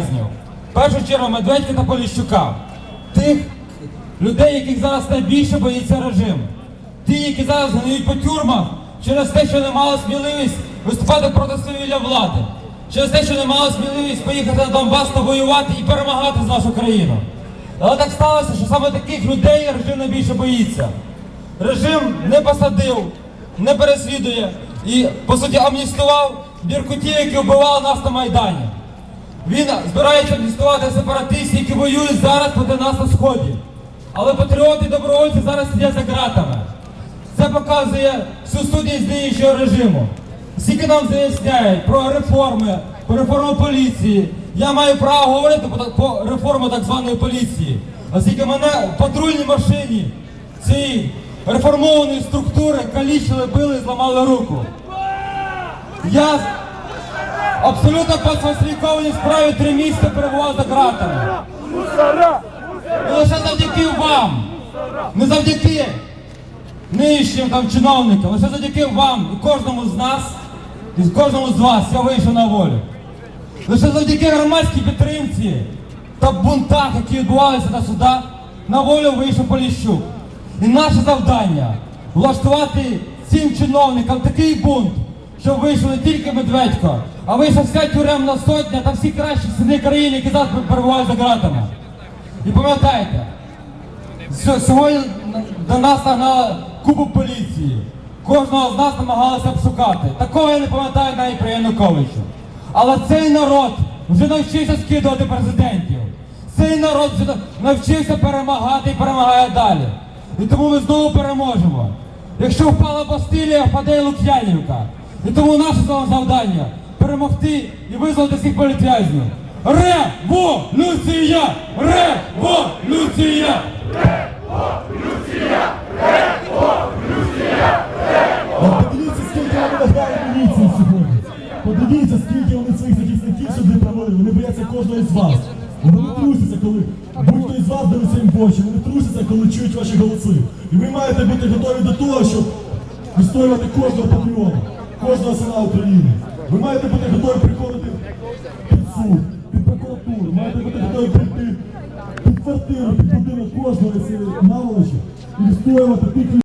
В першу чергу Медведька та Поліщука. Тих людей, яких зараз найбільше боїться режим. Ті, які зараз гниють по тюрмах через те, що не мали сміливість виступати проти свавілля влади. Через те, що не мали сміливість поїхати на Донбас та воювати і перемагати з нашу країну. Але так сталося, що саме таких людей режим найбільше боїться. Режим не посадив, не переслідує і, по суті, амністував біркутів, які вбивали нас на Майдані. Він збирається амністувати сепаратистів, які воюють зараз проти нас на сході. Але патріоти і добровольці зараз сидять за ґратами. Це показує всю сутність діючого режиму. Скільки нам заясняють про реформи, про реформу поліції. Я маю право говорити про, реформу так званої поліції. Оскільки мене в патрульній машині цієї реформованої структури калічили, били і зламали руку. Я абсолютно по сфальсифікованій справі три місяці перебував за ґратами. І лише завдяки вам, не завдяки нинішнім там чиновникам, лише завдяки вам і кожному з нас, і кожному з вас я вийшов на волю. Лише завдяки громадській підтримці та бунтах, які відбувалися на судах, на волю вийшов Поліщук. І наше завдання влаштувати цим чиновникам такий бунт, щоб вийшов не тільки Медведько, а вийшла вся тюремна сотня та всі кращі сини країни, які зараз перебувають за ґратами. І пам'ятайте, Сьогодні до нас нагнала купу поліції. Кожного з нас намагалися обшукати. Такого я не пам'ятаю навіть при Януковичу. Але цей народ вже навчився скидувати президентів. Цей народ вже навчився перемагати і перемагає далі. І тому ми знову переможемо. Якщо впала Бастилія, впаде Лук'янівка. І тому наше з вами завдання перемогти і визволити всіх політв'язнів. Революція! Революція! От Подивіться, скільки вони награє міліції сьогодні. Подивіться, скільки вони своїх захисників сюди провели. Вони бояться кожного із вас. Вони трусяться, коли будь-хто із вас дивиться їм в очі. Вони трусяться, коли чують ваші голоси. І ви маєте бути готові до того, щоб відстоювати кожного патріота, кожного села України. Ви маєте бути готові приходити під суд, під прокуратуру, маєте бути готові прийти під квартиру, під будинок кожного наволочі і відстоювати тих